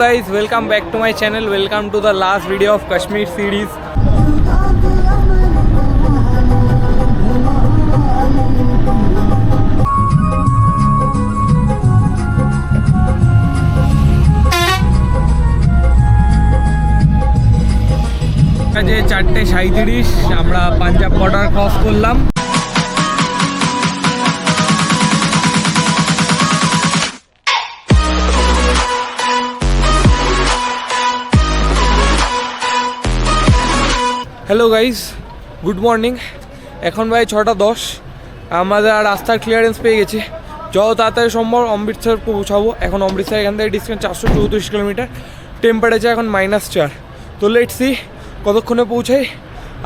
guys welcome back to my channel welcome to the last video of kashmir series যে চারটে সাঁত্রিশ আমরা Punjab border cross করলাম hello guys good morning এখন ভাই ছটা দশ। আমাদের আর রাস্তার ক্লিয়ারেন্স পেয়ে গেছে। যত তাড়াতাড়ি সম্ভব অমৃতসর পৌঁছাবো। এখন অমৃতসর এখান থেকে ডিস্টেন্স চারশো চৌত্রিশ কিলোমিটার টেম্পারেচার এখন মাইনাস চার। তো লেট সি কতক্ষণে পৌঁছাই।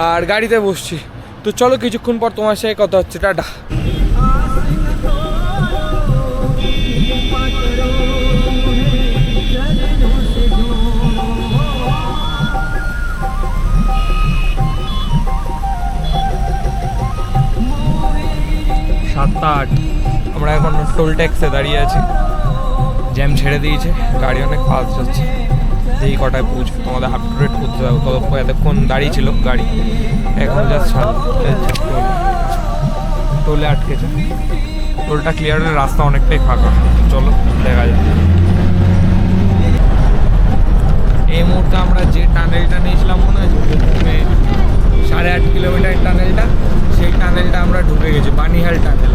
আর গাড়িতে বসছি। তো চলো কিছুক্ষণ পর তোমার সাথে কথা হচ্ছে। টাটা। টোল ট্যাক্সে দাঁড়িয়ে আছি। জ্যাম ছেড়ে দিয়েছে, গাড়ি অনেক ফাস্ট যাচ্ছে। এই কটায় পৌঁছে তোমাদের হাফ টু রেট করতে হবে। কতক্ষণ, এতক্ষণ দাঁড়িয়ে ছিল গাড়ি। এখন জাস্ট টোলে আটকেছে টোলটা ক্লিয়ার হলে রাস্তা অনেকটাই ফাঁকা। চলো, দেখা যাক। এই মুহূর্তে আমরা যে টানেলটা নিয়েছিলাম, মনে আছে? সাড়ে আট কিলোমিটার টানেলটা। সেই টানেলটা আমরা ঢুকে গেছি, বানিহাল টানেল।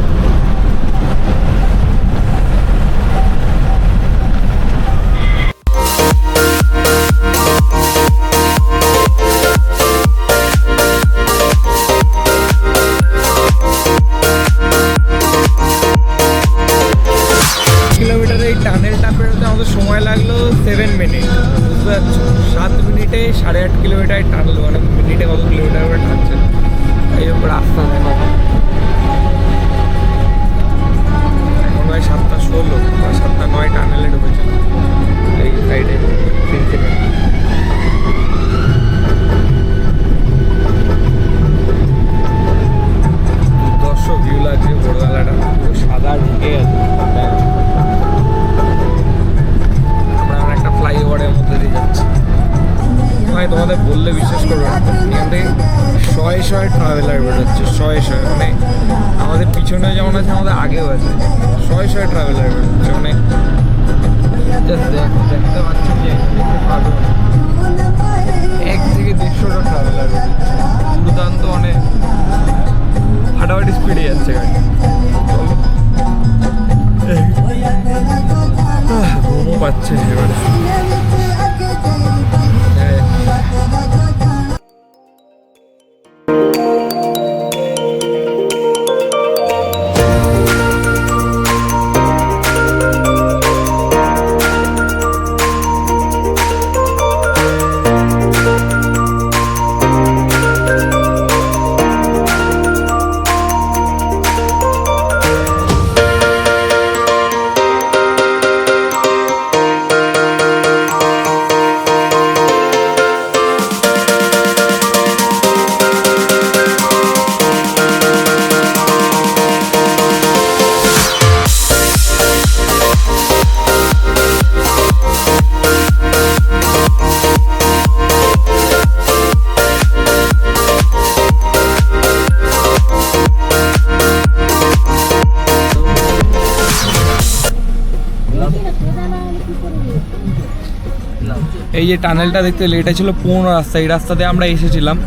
যে টানেলটা দেখতে পেলে এটা ছিল পুরোনো রাস্তা, এই রাস্তাতে আমরা এসেছিলাম।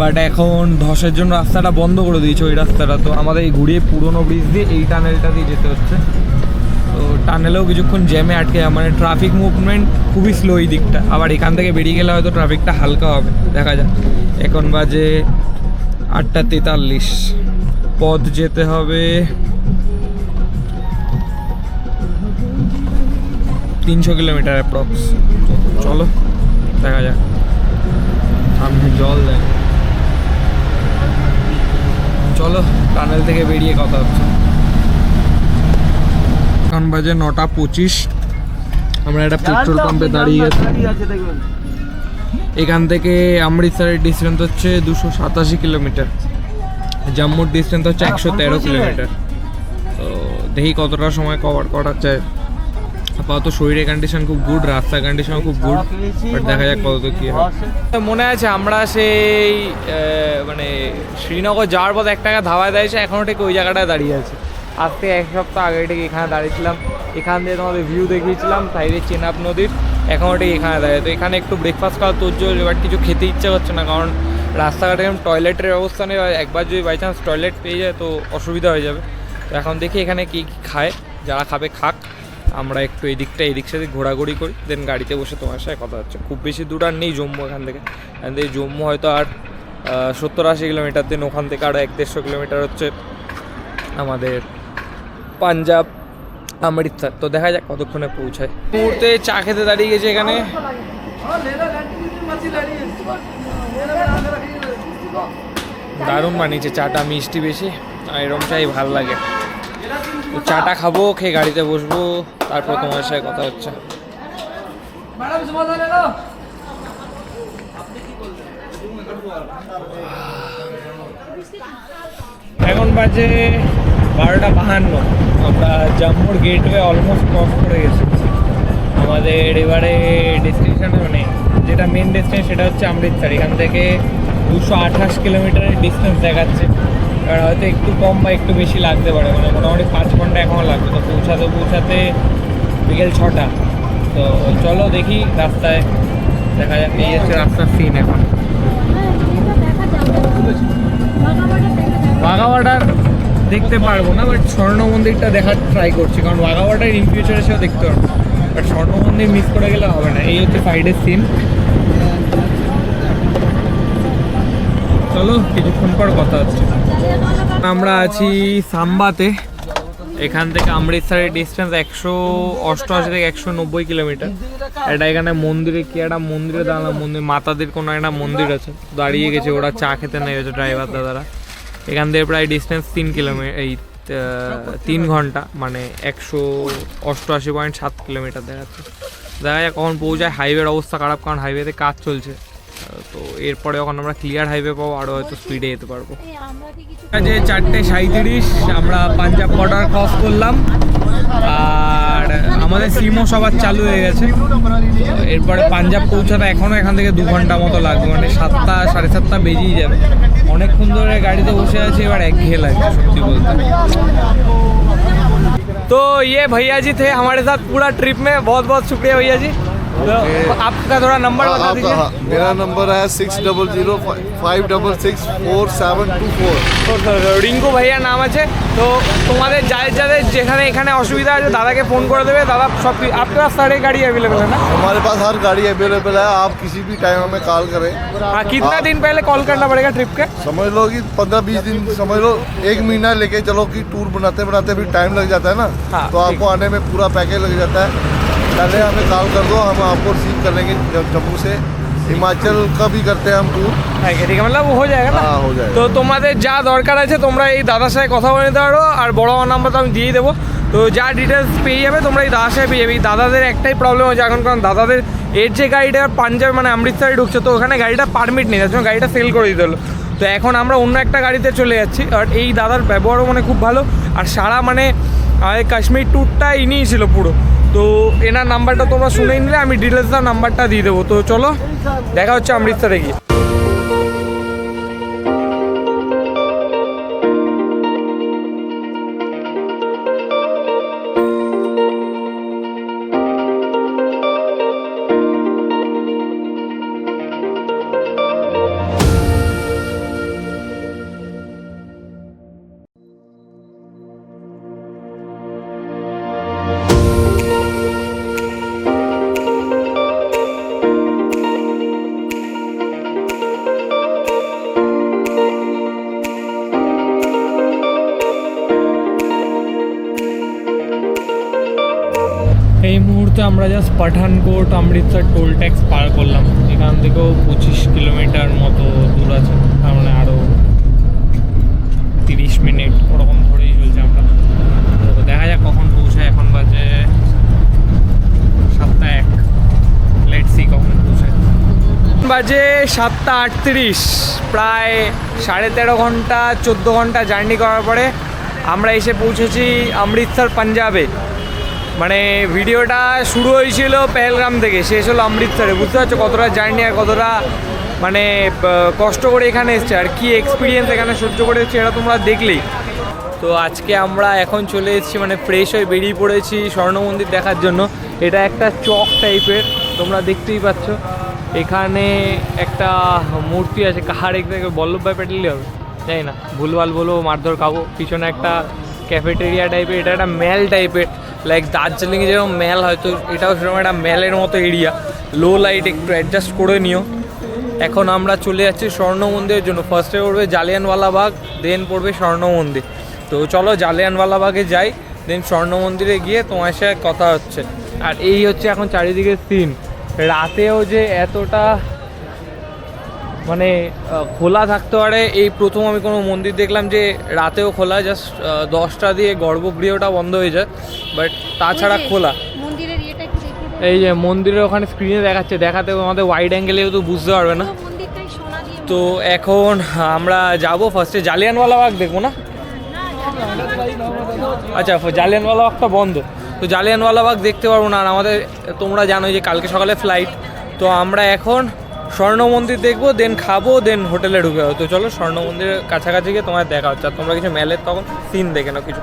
বাট এখন ধসের জন্য রাস্তাটা বন্ধ করে দিয়েছে ওই রাস্তাটা। তো আমাদের এই ঘুরিয়ে পুরোনো ব্রিজ দিয়ে এই টানেলটা দিয়ে যেতে হচ্ছে। তো টানেলেও কিছুক্ষণ জ্যামে আটকে যায় মানে ট্রাফিক মুভমেন্ট খুবই স্লো এই দিকটা। আবার এখান থেকে বেরিয়ে গেলে হয়তো ট্রাফিকটা হালকা হবে, দেখা যাক। এখন বাজে আটটা তেতাল্লিশ। পথ যেতে হবে তিনশো কিলোমিটার অ্যাপ্রক্স চলো দেখা যাক। সামনে জল দেয় চলো টানেল থেকে বেরিয়ে কথা হচ্ছে। এখন বাজে নটা পঁচিশ। আমরা একটা পেট্রোল পাম্পে দাঁড়িয়ে আছি এখান থেকে অমৃতসরের ডিস্টেন্স হচ্ছে দুশো সাতাশি কিলোমিটার। জম্মুর ডিস্টেন্স হচ্ছে একশো তেরো কিলোমিটার। তো দেখি কতটা সময় কভার করা যায়। আপাতত শরীরের কন্ডিশন খুব গুড রাস্তার কন্ডিশন খুব গুড বাট দেখা যাক কত কি হয়। মনে আছে আমরা সেই মানে শ্রীনগর যাওয়ার পথে এক টাকা ধাবায় দাঁড়িয়েছে এখনও ঠিক ওই জায়গাটায় দাঁড়িয়ে আছে। আজ থেকে এক সপ্তাহ আগে ঠিক এখানে দাঁড়িয়েছিলাম। এখান দিয়ে তোমাদের ভিউ দেখিয়েছিলাম, সাইডে চেনাব নদীর এখনও ঠিক এখানে দাঁড়িয়ে তো এখানে একটু ব্রেকফাস্ট খাওয়া তোর জন্য, এবার কিছু খেতে ইচ্ছে করছে না, কারণ রাস্তাঘাটে এরকম টয়লেটের ব্যবস্থা নেই একবার যদি বাই চান্স টয়লেট পেয়ে যায়, তো অসুবিধা হয়ে যাবে। তো এখন দেখি এখানে কী কী খায়, যারা খাবে খাক। আমরা একটু এদিকটা এদিক সেদিক ঘোরাঘুরি করি দেন গাড়িতে বসে তোমার সাথে কথা হচ্ছে। খুব বেশি দূর আর নেই জম্মু এখান থেকে। এখান থেকে জম্মু হয়তো আর সত্তর আশি কিলোমিটার দেন ওখান থেকে আরও এক দেড়শো কিলোমিটার হচ্ছে আমাদের পাঞ্জাব অমৃতসর তো দেখা যাক কতক্ষণে পৌঁছায়। মুহূর্তে চা খেতে দাঁড়িয়ে গেছে এখানে। দারুণ বানিয়েছে, চাটা মিষ্টি বেশি, আর এরকম চাই ভালো লাগে। চাটা খাব, খেয়ে গাড়িতে বসবো, তারপর তোমার সাথে কথা হচ্ছে। এখন বাজে বারোটা বাহান্ন। আমরা জম্মুর গেটওয়ে অলমোস্ট ক্রস করে গেছি। আমাদের এবারে ডেস্টিনেশন মানে যেটা মেন ডেস্টিনেশন সেটা হচ্ছে অমৃতসর এখান থেকে দুশো আঠাশ কিলোমিটারের ডিস্টেন্স দেখাচ্ছে। এবার হয়তো একটু কম বা একটু বেশি লাগতে পারে। মানে মোটামুটি পাঁচ ঘণ্টা এখনও লাগবে। তো পৌঁছাতে পৌঁছাতে বিকেল ছটা। তো চলো দেখি রাস্তায় দেখা যাক। এই হচ্ছে রাস্তার সিন এখন। বাঘা বর্ডার দেখতে পারব না বাট স্বর্ণ মন্দিরটা দেখার ট্রাই করছি। কারণ বাঘা বর্ডার ইন ফিউচার এসেও দেখতে পারব। বাট স্বর্ণ মন্দির মিস করে গেলে হবে না। এই হচ্ছে সাইডের সিন চলো কিছুক্ষণ পর কথা হচ্ছে। আমরা আছি সাম্বাতে। এখান থেকে অমৃতসরের ডিস্টেন্স একশো অষ্টআশি থেকে একশো নব্বই কিলোমিটার এটা এখানে মন্দিরে কি একটা মন্দিরে দাঁড়ালাম, মন্দির মাতাদের কোনো একটা মন্দির আছে। দাঁড়িয়ে গেছে, ওরা চা খেতে নেমেছে ড্রাইভার দাদারা। এখান থেকে প্রায় ডিস্টেন্স তিন কিলোমিটার এই তিন ঘণ্টা মানে একশো অষ্টআশি পয়েন্ট সাত কিলোমিটার দেখাচ্ছে। দেখা যায় কখন পৌঁছায়। হাইওয়ের অবস্থা খারাপ, কারণ হাইওয়েতে কাজ চলছে। তো এরপরে যখন আমরা ক্লিয়ার হাইওয়ে পাবো আরও হয়তো স্পিডে যেতে পারবো যে চারটে সাঁত্রিশ আমরা পাঞ্জাব বর্ডার ক্রস করলাম আর আমাদের সিমও সবার চালু হয়ে গেছে তো এরপরে পাঞ্জাব পৌঁছাতে এখনও এখান থেকে দু ঘন্টা মতো লাগবে মানে সাতটা সাড়ে সাতটা বেজেই যাবে অনেকক্ষণ ধরে গাড়িতে বসে আছি এবার এক ঘেয়ে লাগছে সত্যি বলতে तो ये भैया जी थे हमारे साथ पूरा ट्रिप में बहुत बहुत शुक्रिया भैया जी तो आपका थोड़ा नंबर बता आपका दीजिए हाँ, मेरा नंबर है six double zero five double six four seven two four তো তো রিঙ্কু ভাইয়া নাম আছে তো তোমাদের যাদের যাদের যেখানে এখানে অসুবিধা আছে দাদাকে ফোন করে দেবে দাদা সব কি- आपके पास सारे गाड़ी अवेलेबल है ना हमारे पास हर गाड़ी अवेलेबल है आप किसी भी टाइम हमें कॉल करें हाँ कितना दिन पहले कॉल करना पड़ेगा ट्रिप के समझ लो कि पंद्रह बीस दिन समझ लो एक महीना लेके चलो कि टूर बनाते बनाते भी टाइम लग जाता है ना हाँ, तो आपको आने में पूरा पैकेज लग जाता है पहले हमें कॉल कर दो हम आपको रिसीव कर लेंगे ज- जम्मू से हिमाचल का भी करते हैं हम टूर হ্যাঁ ঠিক আছে मतलब हो जाएगा না হ্যাঁ, हो जाएगा। তো তোমাদের যা দরকার আছে তোমরা এই দাদার সাথে কথা বলে নিতে পারো আর বড় নাম্বার তো আমি দিয়ে দেবো তো যা ডিটেলস পেয়ে যাবে তোমরা এই দাদার সাথে পেয়ে যাবে এই দাদাদের একটাই প্রবলেম হচ্ছে এখন কারণ দাদাদের এর যে গাড়িটা পাঞ্জাব মানে অমৃতসরে ঢুকছে তো ওখানে গাড়িটা পারমিট নেই তার জন্য গাড়িটা সেল করে দিতে হলো তো এখন আমরা অন্য একটা গাড়িতে চলে যাচ্ছি আর এই দাদার ব্যবহারও মানে খুব ভালো আর সারা মানে আমাদের কাশ্মীর ট্যুরটা ইনিই ছিল পুরো তো এনার নাম্বারটা তোমরা শুনে নিলে, আমি ডিটেলস নাম্বারটা দিয়ে দেবো। তো চলো, দেখা হচ্ছে অমৃতসরে গিয়ে। আমরা just Pathankot, Amritsar toll tax পার করলাম। এখান থেকেও পঁচিশ কিলোমিটার মতো দূর আছে। তার মানে আরও তিরিশ মিনিট ওরকম ধরেই চলছে আমরা। তো দেখা যাক কখন পৌঁছায়, এখন বাজে সাতটা এক। লেট সি কখন পৌঁছায়। বাজে সাতটা আটত্রিশ, প্রায় সাড়ে তেরো ঘণ্টা, চোদ্দ ঘণ্টা জার্নি করার পরে আমরা এসে পৌঁছেছি অমৃতসর, পাঞ্জাবে। মানে ভিডিওটা শুরু হয়েছিল পেহেলগাম থেকে, শেষ হলো অমৃতসরে। বুঝতে পারছ কতটা জার্নি আর কতটা মানে কষ্ট করে এখানে এসছে আর কি এক্সপিরিয়েন্স এখানে সহ্য করে এসছে এটা তোমরা দেখলেই। তো আজকে আমরা এখন চলে এসেছি মানে ফ্রেশ হয়ে বেরিয়ে পড়েছি স্বর্ণ মন্দির দেখার জন্য। এটা একটা চক টাইপের তোমরা দেখতেই পাচ্ছ। এখানে একটা মূর্তি আছে, কাহার থেকে বল্লভভাই প্যাটেলই হবে? তাই না, ভুলভাল বলব মারধর খাব পিছনে একটা ক্যাফেটেরিয়া টাইপের এটা একটা ম্যাল টাইপের লাইক দার্জিলিংয়ে যেরকম ম্যাল হয়তো এটাও সেরকম একটা ম্যালের মতো এরিয়া লো লাইট একটু অ্যাডজাস্ট করে নিও। এখন আমরা চলে যাচ্ছি স্বর্ণ মন্দিরের জন্য। ফার্স্টে পড়বে জালিয়ানওয়ালাবাগ দেন পড়বে স্বর্ণ মন্দির। তো চলো জালিয়ানওয়ালাবাগে যাই দেন স্বর্ণ মন্দিরে গিয়ে তোমার সাথে কথা হচ্ছে। আর এই হচ্ছে এখন চারিদিকে সিন রাতেও যে এতটা মানে খোলা থাকতে পারে। এই প্রথম আমি কোনো মন্দির দেখলাম যে রাতেও খোলা জাস্ট দশটা দিয়ে গর্ভগৃহটা বন্ধ হয়ে যায় বাট তাছাড়া খোলা। এই যে মন্দিরের ওখানে স্ক্রিনে দেখাচ্ছে দেখাতে আমাদের ওয়াইড অ্যাঙ্গেলেও তো বুঝতে পারবে না। তো এখন আমরা যাব ফার্স্টে জালিয়ানওয়ালা জালিয়ানওয়ালাবাগ দেখব না? আচ্ছা জালিয়ানওয়ালা জালিয়ানওয়ালাবাগটা বন্ধ। তো জালিয়ানওয়ালা জালিয়ানওয়ালাবাগ দেখতে পারব না আর আমাদের তোমরা জানো যে কালকে সকালে ফ্লাইট তো আমরা এখন স্বর্ণ মন্দির দেখব দেন খাব দেন হোটেলে ঢুকে তো চলো স্বর্ণ মন্দিরের কাছাকাছি গিয়ে তোমার দেখা হচ্ছে। আর তোমরা কিছু মেলের তখন সিন দেখে নাও কিছু।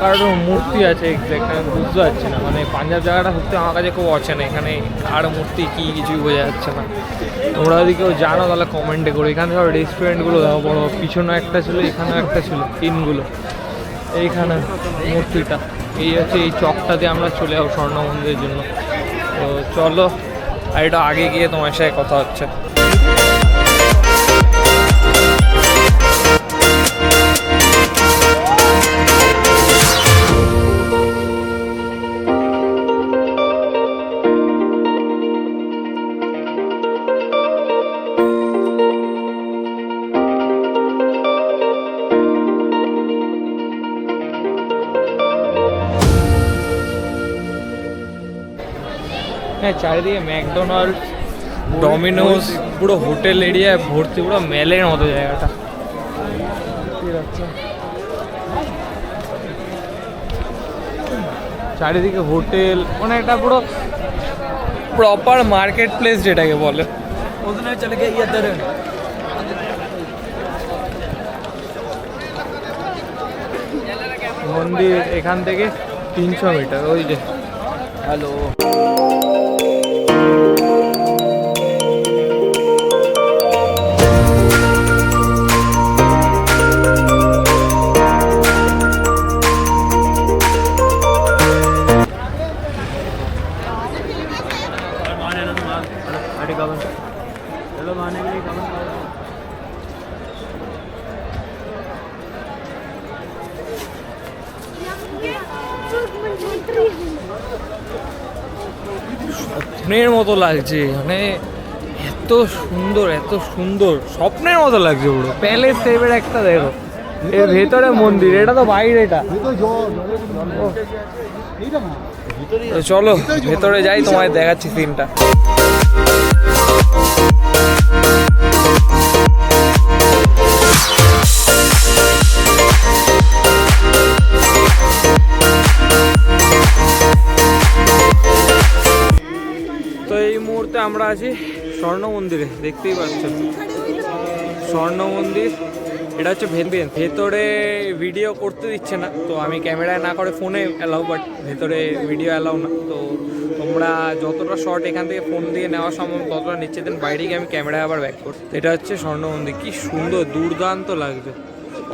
কারোর মূর্তি আছে এক্সাক্ট আমি বুঝতে পারছি না। মানে পাঞ্জাব জায়গাটা সত্যি আমার কাছে খুব অচেনা, এখানে কার মূর্তি কী কিছুই বোঝা যাচ্ছে না। তোমরা যদি কেউ জানো তাহলে কমেন্টে করো। এখানে সব রেস্টুরেন্টগুলো দেখো বড়, পিছনে একটা ছিল, এখানেও একটা ছিল, তিনগুলো। এইখানে মূর্তিটা। এই হচ্ছে এই চকটাতে আমরা চলে যাব স্বর্ণ মন্দিরের জন্য। তো চলো, আর এটা আগে গিয়ে তোমার সাথে কথা হচ্ছে। চারিদিকে ম্যাকডোনাল্ড ডমিনোস পুরো হোটেল এরিয়ায় ভর্তি পুরো মেলের মতো জায়গাটা। চারিদিকে হোটেল মানে একটা পুরো প্রপার মার্কেট প্লেস যেটাকে বলে। মন্দির এখান থেকে তিনশো মিটার ওই যে। হ্যালো। স্বপ্নের মতো লাগছে মানে এত সুন্দর এত সুন্দর, স্বপ্নের মতো লাগছে পুরো। প্যালেস টাইপের একটা দেখো, এর ভেতরে মন্দির, এটা তো বাইরে এটা চলো, ভেতরে যাই, তোমায় দেখাচ্ছি সিনটা আমরা আছি স্বর্ণ মন্দিরে, দেখতেই পাচ্ছ স্বর্ণ মন্দির, এটা হচ্ছে ভেতরে। ভেতরে ভিডিও করতে দিচ্ছে না, তো আমি ক্যামেরায় না করে ফোনে অ্যালাউ বাট ভেতরে ভিডিও অ্যালাউ না। তো তোমরা যতটা শর্ট এখান থেকে ফোন দিয়ে নেওয়া সম্ভব, ততটা নিচ্ছে দেন বাইরে গিয়ে আমি ক্যামেরায় আবার ব্যাক করছি। এটা হচ্ছে স্বর্ণ মন্দির, কী সুন্দর, দুর্দান্ত লাগছে।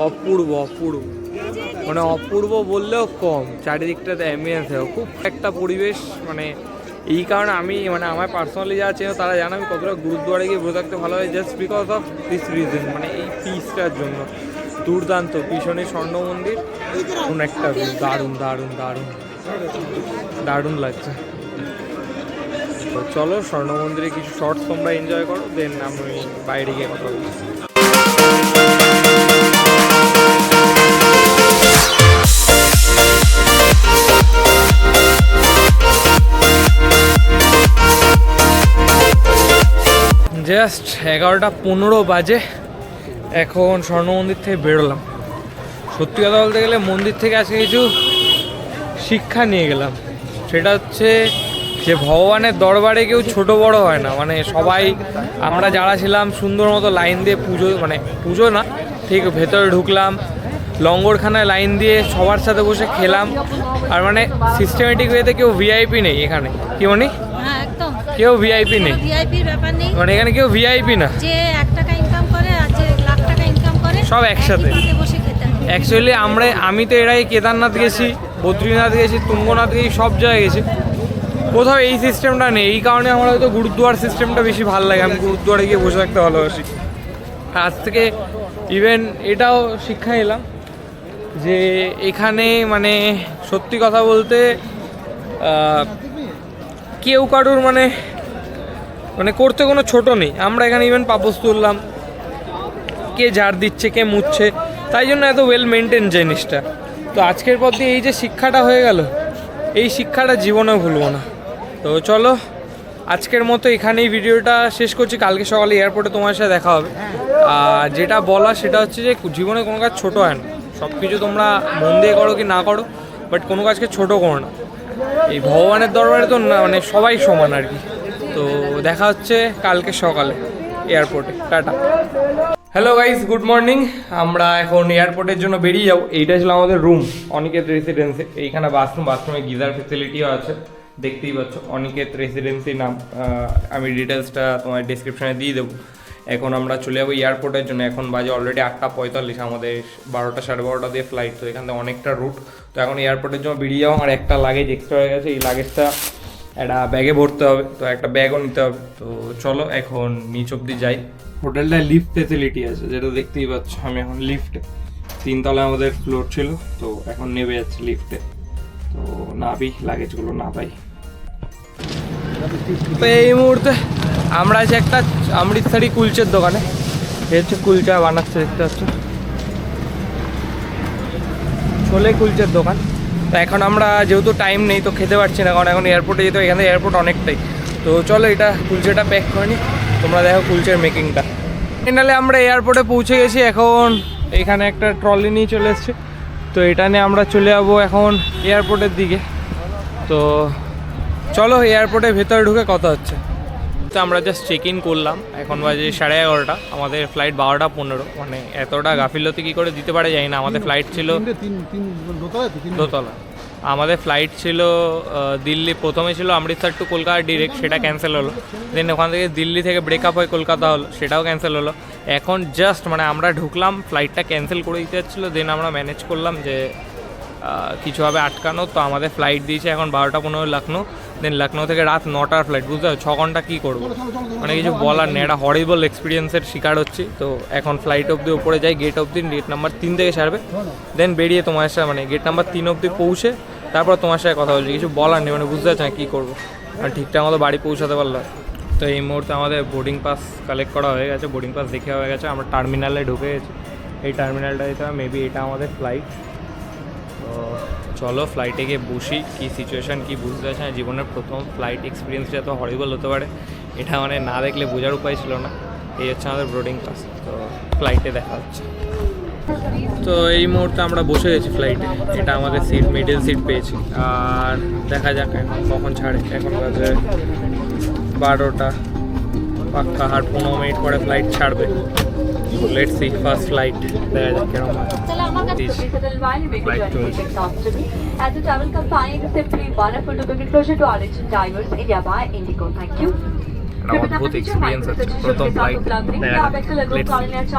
অপূর্ব অপূর্ব। মানে অপূর্ব বললেও কম, চারিদিকটাতে অ্যাম্বিয়েন্স খুব একটা পরিবেশ মানে এই কারণে আমি মানে আমার পার্সোনালি যারা চেনো তারা জানে আমি কতটা গুরুদ্বারে গিয়ে বসে থাকতে ভালো হয় just because of this reason মানে এই পিসটার জন্য। দুর্দান্ত পিছনে স্বর্ণ মন্দির। কোন একটা দারুণ দারুণ দারুণ। দারুণ লাগছে। চলো স্বর্ণ মন্দিরে কিছু শর্টস তোমরা এনজয় করো দেন আমি বাইরে গিয়ে কথা বলছি। জাস্ট এগারোটা পনেরো বাজে এখন স্বর্ণ মন্দির থেকে বেরোলাম। সত্যি কথা বলতে গেলে মন্দির থেকে আজকে কিছু শিক্ষা নিয়ে গেলাম। সেটা হচ্ছে যে ভগবানের দরবারে কেউ ছোট বড় হয় না। মানে সবাই, আমরা যারা ছিলাম, সুন্দর মতো লাইন দিয়ে পুজো মানে পুজো না, ঠিক ভেতরে ঢুকলাম, লঙ্গরখানায় লাইন দিয়ে সবার সাথে বসে খেলাম। আর মানে সিস্টেমেটিক ওয়েতে কেউ ভিআইপি নেই এখানে। কি মানে? কেউ ভিআইপি নেই। ভিআইপির ব্যাপার নেই। মানে এখানে কেউ ভিআইপি না। যে এক টাকা ইনকাম করে আর যে লাখ টাকা ইনকাম করে সব একসাথে। বসে খেতে অ্যাকচুয়ালি আমরা আমি তো এর আগে কেদারনাথ গেছি বদ্রীনাথ গেছি তুঙ্গনাথ গেছি সব জায়গায় গেছি। কোথাও এই সিস্টেমটা নেই। এই কারণে আমার হয়তো গুরুদুয়ার সিস্টেমটা বেশি ভালো লাগে। আমি গুরুদুয়ারে গিয়ে বসে থাকতে ভালোবাসি। আজ থেকে ইভেন এটাও শিক্ষা এলাম যে এখানে মানে সত্যি কথা বলতে কেউ কারোর মানে মানে করতে কোনো ছোট নেই। আমরা এখানে ইভেন পাপস তুললাম, কে ঝাড় দিচ্ছে, কে মুছছে তাই জন্য এত ওয়েল মেনটেন জিনিসটা। তো আজকের পর দিয়ে এই যে শিক্ষাটা হয়ে গেল, এই শিক্ষাটা জীবনেও ভুলবো না। তো চলো, আজকের মতো এখানেই ভিডিওটা শেষ করছি। কালকে সকালে এয়ারপোর্টে তোমার সাথে দেখা হবে। আর যেটা বলা সেটা হচ্ছে যে, জীবনে কোনো কাজ ছোটো হয় না। সব কিছু তোমরা মন দিয়ে করো কি না করো বাট কোনো কাজকে ছোটো করো না। এই ভগবানের দরবারে তো না মানে সবাই সমান আর কি। তো দেখা হচ্ছে কালকে সকালে এয়ারপোর্টে tata. Hello guys good morning আমরা এখন এয়ারপোর্টের জন্য বেরিয়ে যাব। এইটা ছিল আমাদের রুম অনিকেত রেসিডেন্সি এইখানে বাথরুম বাথরুমে গিজার ফেসিলিটিও আছে। দেখতেই পাচ্ছ, অনিকেত রেসিডেন্সি নাম। আমি ডিটেলসটা তোমার ডিসক্রিপশনে দিয়ে দেবো। এখন আমরা চলে যাব এয়ারপোর্টের জন্য। এখন বাজে অলরেডি আটটা পঁয়তাল্লিশ, আমাদের বারোটা সাড়ে বারোটা দিয়ে ফ্লাইট তো এখান থেকে অনেকটা রুট তো এখন এয়ারপোর্টের জন্য বেরিয়ে যাব আর একটা লাগেজ এক্সট্রা হয়ে গেছে। এই লাগেজটা একটা ব্যাগে ভরতে হবে। তো একটা ব্যাগও নিতে হবে। তো চলো, এখন নিচ অব্দি যাই। হোটেলটায় লিফট ফেসিলিটি আছে, যেটা দেখতেই পাচ্ছ। আমি এখন লিফটে তিনতলায় আমাদের ফ্লোর ছিল। তো এখন নেমে যাচ্ছে লিফটে তো নাবি লাগেজগুলো না পাই তো এই মুহূর্তে আমরা আছি একটা অমৃতসরি কুলচের দোকানে। এই হচ্ছে কুলচা বানাচ্ছে, দেখতে পাচ্ছ? ছোলে কুলচের দোকান। তো এখন আমরা যেহেতু টাইম নেই, তো খেতে পারছি না, কারণ এখন এয়ারপোর্টে যেতে এখান থেকে এয়ারপোর্ট অনেকটাই। তো চলো এটা কুলচেটা প্যাক করে নিই তোমরা দেখো কুলচের মেকিংটা ফাইনালি আমরা এয়ারপোর্টে পৌঁছে গেছি। এখন এখানে একটা ট্রলি নিয়ে চলে এসেছি। তো এটা নিয়ে আমরা চলে যাব এখন এয়ারপোর্টের দিকে। তো চলো এয়ারপোর্টের ভেতরে ঢুকে কথা হচ্ছে। তো আমরা জাস্ট চেক ইন করলাম এখন বাজে সাড়ে এগারোটা আমাদের ফ্লাইট বারোটা পনেরো মানে এতটা গাফিলতি কী করে দিতে পারে জানি না আমাদের ফ্লাইট ছিল দোতলা। আমাদের ফ্লাইট ছিল দিল্লি প্রথমে ছিল অমৃতসর টু কলকাতা ডিরেক্ট সেটা ক্যান্সেল হলো। দেন ওখান থেকে দিল্লি থেকে ব্রেকআপ হয়ে কলকাতা হলো সেটাও ক্যান্সেল হলো। এখন জাস্ট মানে আমরা ঢুকলাম ফ্লাইটটা ক্যান্সেল করে দিতে যাচ্ছিল দেন আমরা ম্যানেজ করলাম যে কিছুভাবে আটকানো, তো আমাদের ফ্লাইট দিয়েছে এখন বারোটা পনেরো লখনৌ দেন লখনৌ থেকে রাত নটার ফ্লাইট বুঝতে পারছ? ছ ঘণ্টা কী করব? মানে কিছু বলার নেই, একটা হরিবল এক্সপিরিয়েন্সের শিকার হচ্ছি, তো এখন ফ্লাইট অবধি উপরে যাই গেট অবধি গেট নাম্বার তিন থেকে ছাড়বে দেন বেরিয়ে তোমার সাথে মানে গেট নাম্বার তিন অবধি পৌঁছে, তারপর তোমার সাথে কথা বলছি, কিছু বলার নেই মানে বুঝতে পারছি না কী করব। আর ঠিকঠাক মতো বাড়ি পৌঁছাতে পারলাম। তো এই মুহূর্তে আমাদের বোর্ডিং পাস কালেক্ট করা হয়ে গেছে বোর্ডিং পাস দেখে হয়ে গেছে, আমরা টার্মিনালে ঢুকে গেছি। এই টার্মিনালটা যেতে মেবি এটা আমাদের ফ্লাইট চলো ফ্লাইটে গিয়ে বসি, কী সিচুয়েশান কী বুঝতে পারছি জীবনের প্রথম ফ্লাইট এক্সপিরিয়েন্স যত হরিবল হতে পারে। এটা মানে না দেখলে বোঝার উপায় ছিল না। এই হচ্ছে আমাদের বোর্ডিং পাস তো ফ্লাইটে দেখা হচ্ছে। তো এই মুহূর্তে আমরা বসে গেছি ফ্লাইটে এটা আমাদের সিট মিডল সিট পেয়েছি। আর দেখা যাক এখন কখন ছাড়ে। এখন বাজে বারোটা, পাক্কা আর পনেরো মিনিট পরে ফ্লাইট ছাড়বে। লেট সি ফার্স্ট ফ্লাইট দেখা যাক কেরকম হয় তাহলে আমার কাছে Please. Flight Flight tours. As a travel company, it is simply wonderful to bring closer to our rich divers India by Indigo. Thank you. একটা অদ্ভুত এক্সপিরিয়েন্স আছে প্রথম ফ্লাইট দেখা যাক লেটস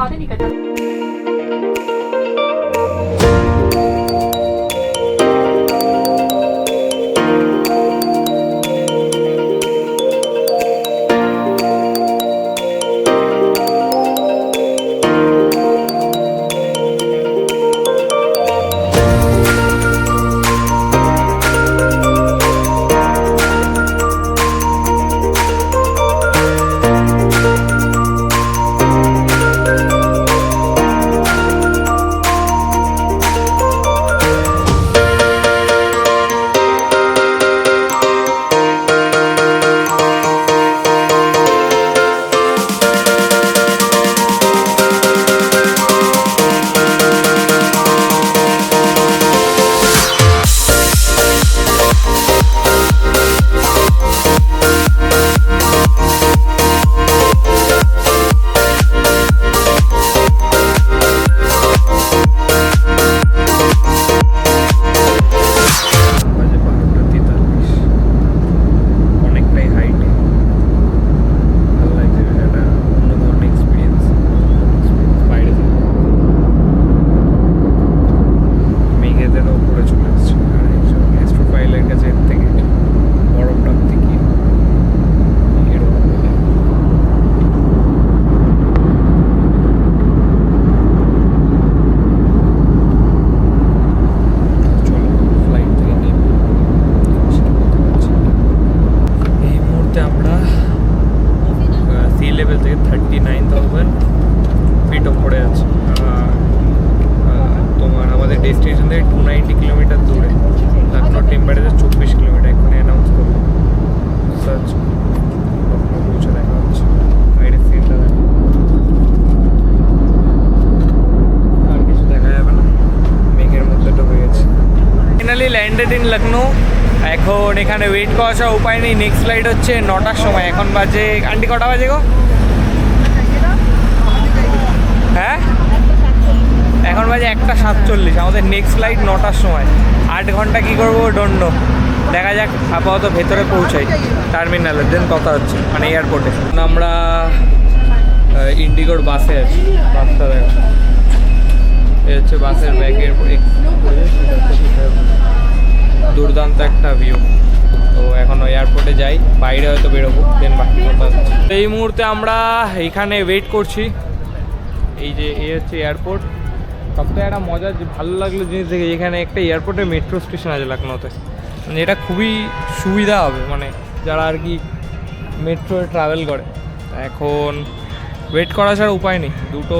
লখনৌ এখন এখানে ওয়েট করা ছাড়া উপায় নেই। নেক্সট ফ্লাইট হচ্ছে নটার সময়। এখন বাজে, আন্টি কটা বাজে গো? হ্যাঁ? এখন বাজে একটা সাতচল্লিশ। আমাদের নেক্সট ফ্লাইট নটার সময়। আট ঘণ্টা কি করব? ডন্ড দেখা যাক, আপাতত ভেতরে পৌঁছাই। টার্মিনালে দেন কথা হচ্ছে। মানে এয়ারপোর্টে আমরা ইন্ডিগোর বাসে আছি। বাসটা দেখো এই হচ্ছে বাসের ব্যাগের দুর্দান্ত একটা ভিউ তো এখন এয়ারপোর্টে যাই, বাইরে হয়তো বেরোবো দেন বাকি কথা। এই মুহূর্তে আমরা এখানে ওয়েট করছি। এই যে এই হচ্ছে এয়ারপোর্ট সবথেকে একটা মজার ভালো লাগল জিনিস দেখে, এখানে একটা এয়ারপোর্টে মেট্রো স্টেশন আছে লখনৌতে। মানে এটা খুবই সুবিধা হবে মানে যারা আর কি মেট্রো ট্রাভেল করে। এখন ওয়েট করা ছাড়া উপায় নেই। দুটো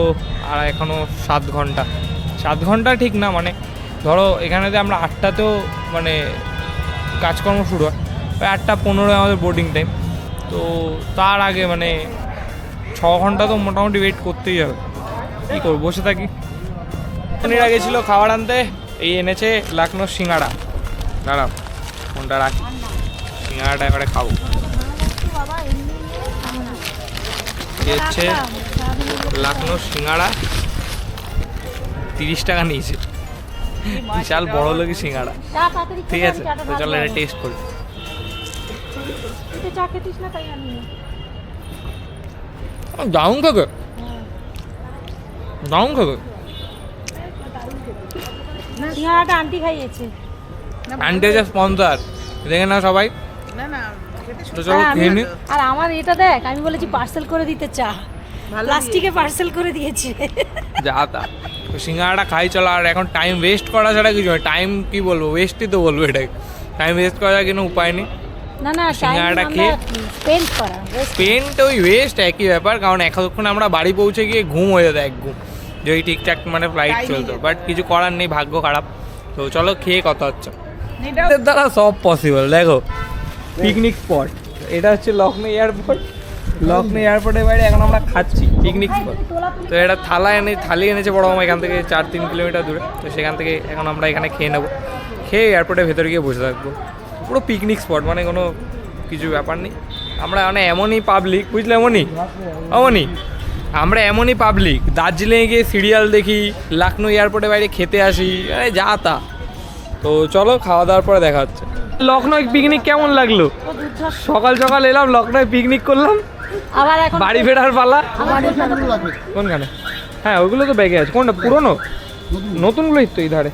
আর এখনও সাত ঘণ্টা। সাত ঘণ্টা ঠিক না মানে ধরো এখানেতে আমরা আটটাতেও মানে কাজকর্ম শুরু হয় ওই আটটা পনেরোয় আমাদের বোর্ডিং টাইম তো তার আগে মানে ছ ঘণ্টা তো মোটামুটি ওয়েট করতেই হবে। কী করব, বসে থাকি। এর আগে ছিল খাবার আনতে, এই এনেছে লাকনো সিঙ্গাড়া দাঁড়াও, ফোনটা রাখি। সিঙ্গাড়াটা এবারে খাব। হচ্ছে লাকনো সিঙ্গাড়া তিরিশ টাকা নিয়েছে। বিশাল বড় লোকই সিঙ্গাড়া। ঠিক আছে তো চলো এটা টেস্ট করি। দারুণ খাবে দারুণ সিঙ্গাড়াটা আন্টি খাইয়েছে। আন্টি হচ্ছে স্পন্সার দেখে না সবাই। নি আর আমার এটা দেখ আমি বলেছি পার্সেল করে দিতে চা। প্লাস্টিকে পার্সেল করে দিয়েছে। যা তা। তো সিঙ্গাড়াটা খাই চলো আর এখন টাইম ওয়েস্ট করা ছাড়া কিছু নয় টাইম কি বলব? ওয়েস্টই তো বলব এটাকে। টাইম ওয়েস্ট করা কোনো উপায় নেই। না না সিঙ্গাড়াটা খেয়ে- পেন্ট করা পেন্ট ওই ওয়েস্ট একই ব্যাপার কারণ এতক্ষণ আমরা বাড়ি পৌঁছে গিয়ে ঘুম হয়ে যেত এক ঘুম। যে ওই ঠিকঠাক মানে ফ্লাইট চলতো। বাট কিছু করার নেই ভাগ্য খারাপ। তো চলো খেয়ে কথা হচ্ছে। দ্বারা সব পসিবল দেখো। পিকনিক স্পট এটা হচ্ছে লখনৌ এয়ারপোর্ট লখনৌ এয়ারপোর্টের বাইরে এখন আমরা খাচ্ছি পিকনিক স্পট তো এটা থালা এনে থালি এনেছে বড় মামা এখান থেকে চার তিন কিলোমিটার দূরে। তো সেখান থেকে এখন আমরা এখানে খেয়ে নেব। খেয়ে এয়ারপোর্টের ভেতরে গিয়ে বসে থাকব। পুরো পিকনিক স্পট মানে কোনো কিছু ব্যাপার নেই। আমরা মানে এমনই পাবলিক বুঝলে এমনই এমনই আমরা এমনই পাবলিক দার্জিলিংয়ে গিয়ে সিরিয়াল দেখি লখনৌ এয়ারপোর্টের বাইরে খেতে আসি আরে যা তা। তো চলো খাওয়া দাওয়ার পরে দেখা হচ্ছে। লখনৌ পিকনিক কেমন লাগল? সকাল সকাল এলাম লখনৌ পিকনিক করলাম। আবার এখন বাড়ি ফেরার পালা? কোনখানে হ্যাঁ ওইগুলো তো ব্যাগে আছে। কোনটা? পুরনো? নতুনগুলোই তো এই ধারে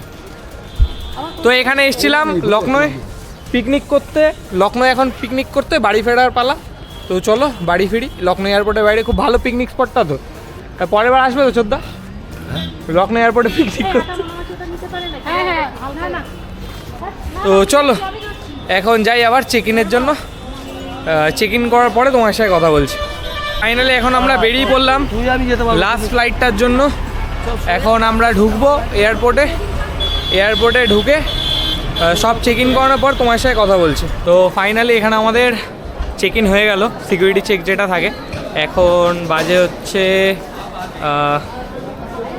তো এখানে এসেছিলাম লখনৌয়ে। পিকনিক করতে। লখনৌ এখন পিকনিক করতে বাড়ি ফেরার পালা। তো চলো বাড়ি ফিরি। লখনৌ এয়ারপোর্টের বাইরে খুব ভালো পিকনিক স্পটটা তো। তা পরের বার আসবে তো চোদ্দা লখনৌ এয়ারপোর্টে পিকনিক করতে। হ্যাঁ হ্যাঁ। তো চলো এখন যাই আবার চেক ইনের জন্য। চেক ইন করার পরে তোমার সাথে কথা বলছি। ফাইনালি এখন আমরা বেরিয়ে পড়লাম। লাস্ট ফ্লাইটটার জন্য। এখন আমরা ঢুকবো এয়ারপোর্টে এয়ারপোর্টে ঢুকে সব চেক ইন করানোর পর তোমার সাথে কথা বলছি। তো ফাইনালি এখানে আমাদের চেক ইন হয়ে গেল। সিকিউরিটি চেক যেটা থাকে। এখন বাজে হচ্ছে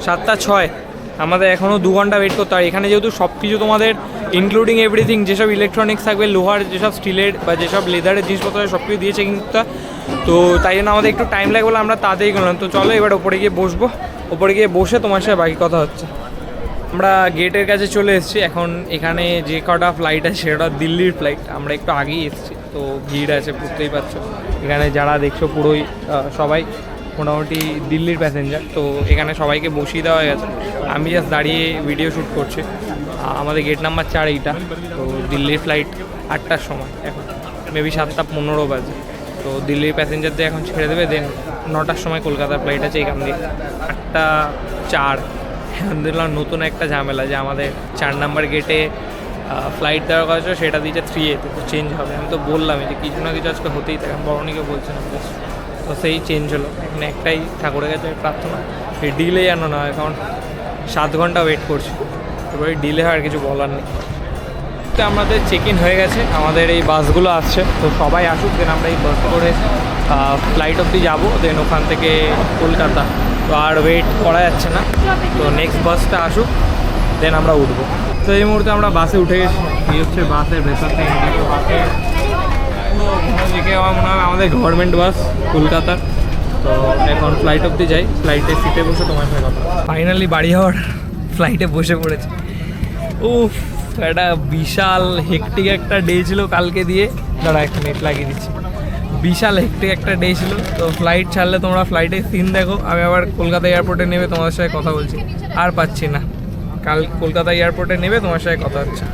সাতটা ছয়। আমাদের এখনও দু ঘণ্টা ওয়েট করতে হয়। এখানে যেহেতু সব কিছু তোমাদের ইনক্লুডিং এভরিথিং যেসব ইলেকট্রনিক্স থাকবে, লোহার, যেসব স্টিলের বা যেসব লেদারের জিনিসপত্র সব কিছু দিয়েছে করতে তো। তাই জন্য আমাদের একটু টাইম লাগবে বলে আমরা তাড়াতাড়ি গেলাম। তো চলো এবার ওপরে গিয়ে বসবো। ওপরে গিয়ে বসে তোমার সাথে বাকি কথা হচ্ছে। আমরা গেটের কাছে চলে এসেছি। এখন এখানে যে কটা ফ্লাইট আছে, সেটা দিল্লির ফ্লাইট আমরা একটু আগেই এসেছি। তো ভিড় আছে, বুঝতেই পারছ। এখানে যারা দেখছ পুরোই সবাই। মোটামুটি দিল্লির প্যাসেঞ্জার তো এখানে সবাইকে বসিয়ে দেওয়া হয়ে গেছে। আমি জাস্ট দাঁড়িয়ে ভিডিও শ্যুট করছি। আমাদের গেট নাম্বার চার এইটা তো দিল্লির ফ্লাইট আটটার সময় এখন। মেবি সাতটা পনেরো বাজে। তো দিল্লির প্যাসেঞ্জারদের এখন ছেড়ে দেবে দেন নটার সময় কলকাতার ফ্লাইট আছে এখান দিয়ে। আটটা চার। দেখলাম নতুন একটা ঝামেলা যে আমাদের চার নাম্বার গেটে ফ্লাইট দেওয়ার কথা ছিল, সেটা দিয়েছে থ্রি এতে তো চেঞ্জ হবে। আমি তো বললাম যে কিছু না কিছু আজকে হতেই থাকে আমি বরণীকে বলছিলাম। তো সেই চেঞ্জ হলো। এখন একটাই ঠাকুরের কাছে প্রার্থনা, এই ডিলে যেন না হয়, কারণ সাত ঘণ্টা ওয়েট করছি। এবারে ডিলে হয় আর কিছু বলার নেই। তো আমাদের চেক ইন হয়ে গেছে, আমাদের এই বাসগুলো আসছে। তো সবাই আসুক দেন আমরা এই বাস করে ফ্লাইট অবধি যাব দেন ওখান থেকে কলকাতা। তো আর ওয়েট করা যাচ্ছে না। তো নেক্সট বাসটা আসুক দেন আমরা উঠবো। তো এই মুহূর্তে আমরা বাসে উঠে গেছি। এই হচ্ছে বাসের ভেতর থেকে। বাসে দেখে আমার মনে হয় আমাদের গভর্নমেন্ট বাস কলকাতার তো এখন ফ্লাইট অবধি যাই। ফ্লাইটে সিটে বসে তোমার সাথে কথা ফাইনালি বাড়ি হওয়ার ফ্লাইটে বসে পড়েছে। উফ একটা বিশাল হেকটিক একটা ডে ছিল কালকে দিয়ে। দাঁড়া একটা নেট লাগিয়ে দিচ্ছি। বিশাল হেকটিক একটা ডে ছিল। তো ফ্লাইট ছাড়লে তোমরা ফ্লাইটে সিন দেখো। আমি আবার কলকাতা এয়ারপোর্টে নেবে তোমাদের সাথে কথা বলছি। আর পাচ্ছি না। কাল কলকাতা এয়ারপোর্টে নেবে তোমার সাথে কথা হচ্ছে।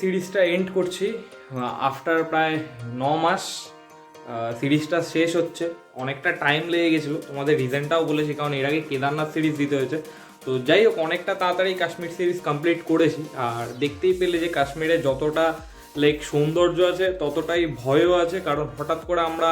সিরিজটা এন্ড করছি। আফটার প্রায় ন মাস সিরিজটা শেষ হচ্ছে। অনেকটা টাইম লেগে গেছিল। তোমাদের রিজনটাও বলেছি, কারণ এর আগে কেদারনাথ সিরিজ দিতে হয়েছে। তো যাই হোক, অনেকটা তাড়াতাড়ি কাশ্মীর সিরিজ কমপ্লিট করেছি। আর দেখতেই পেলে যে কাশ্মীরে যতটা লাইক সৌন্দর্য আছে, ততটাই ভয়ও আছে। কারণ হঠাৎ করে আমরা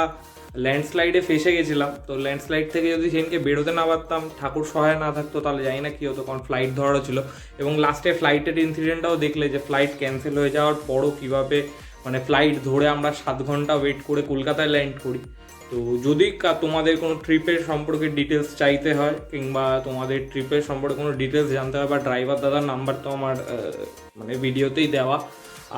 ল্যান্ডস্লাইডে ফেসে গেছিলাম। তো ল্যান্ডস্লাইড থেকে যদি সেদিনকে বেরোতে না পারতাম, ঠাকুর সহায় না থাকতো, তাহলে জানি না কী হতো, কারণ ফ্লাইট ধরানো ছিল। এবং লাস্টে ফ্লাইটের ইনসিডেন্টটাও দেখলে যে ফ্লাইট ক্যান্সেল হয়ে যাওয়ার পরও কীভাবে মানে ফ্লাইট ধরে আমরা সাত ঘণ্টা ওয়েট করে কলকাতায় ল্যান্ড করি। তো যদি তোমাদের কোনো ট্রিপের সম্পর্কে ডিটেলস চাইতে হয়, কিংবা তোমাদের ট্রিপের সম্পর্কে কোনো ডিটেলস জানতে হয়, বা ড্রাইভার দাদার নাম্বার তো আমার মানে ভিডিওতেই দেওয়া।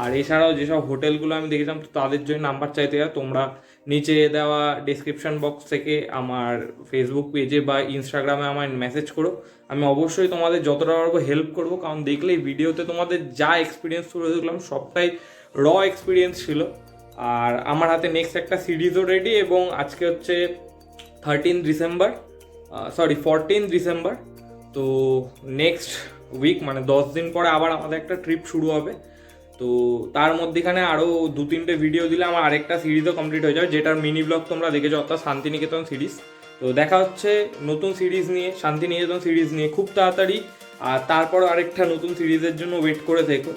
আর এছাড়াও যেসব হোটেলগুলো আমি দেখেছিলাম, তো তাদের জন্য নাম্বার চাইতে হয়, তোমরা নিচে দেওয়া ডিসক্রিপশন বক্স থেকে আমার ফেসবুক পেজে বা ইনস্টাগ্রামে আমার মেসেজ করো। আমি অবশ্যই তোমাদের যতটা পারব হেল্প করব, কারণ দেখলেই ভিডিওতে তোমাদের যা এক্সপিরিয়েন্স তুলে দেখলাম সবটাই র এক্সপিরিয়েন্স ছিল। আর আমার হাতে নেক্সট একটা সিরিজও রেডি এবং আজকে হচ্ছে thirteen December sorry fourteen December তো নেক্সট উইক মানে দশ দিন পরে আবার আমাদের একটা ট্রিপ শুরু হবে। তো তার মধ্যেখানে আরও দু তিনটে ভিডিও দিলে আমার আরেকটা সিরিজও কমপ্লিট হয়ে যাবে, যেটার মিনি ব্লগ তোমরা দেখেছ, অর্থাৎ শান্তিনিকেতন সিরিজ তো দেখা হচ্ছে নতুন সিরিজ নিয়ে, শান্তিনিকেতন সিরিজ নিয়ে খুব তাড়াতাড়ি। আর তারপর আরেকটা নতুন সিরিজের জন্য ওয়েট করে থেকো।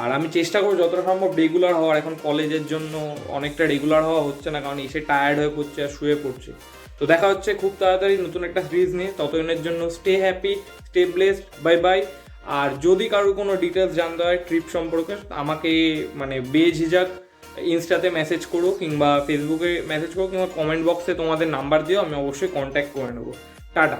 আর আমি চেষ্টা করব যতটা সম্ভব রেগুলার হওয়ার, এখন কলেজের জন্য অনেকটা রেগুলার হওয়া হচ্ছে না, কারণ এসে টায়ার্ড হয়ে পড়ছে আর শুয়ে পড়ছে। তো দেখা হচ্ছে খুব তাড়াতাড়ি নতুন একটা সিরিজ নিয়ে, ততদিনের জন্য stay happy stay blessed bye bye আর যদি কারও কোনো ডিটেলস জানতে হয় ট্রিপ সম্পর্কে, আমাকে মানে বেঝিঝাক ইনস্টাতে মেসেজ করো কিংবা ফেসবুকে মেসেজ করো কিংবা কমেন্ট বক্সে তোমাদের নাম্বার দিও, আমি অবশ্যই কন্ট্যাক্ট করে নেব। টাটা।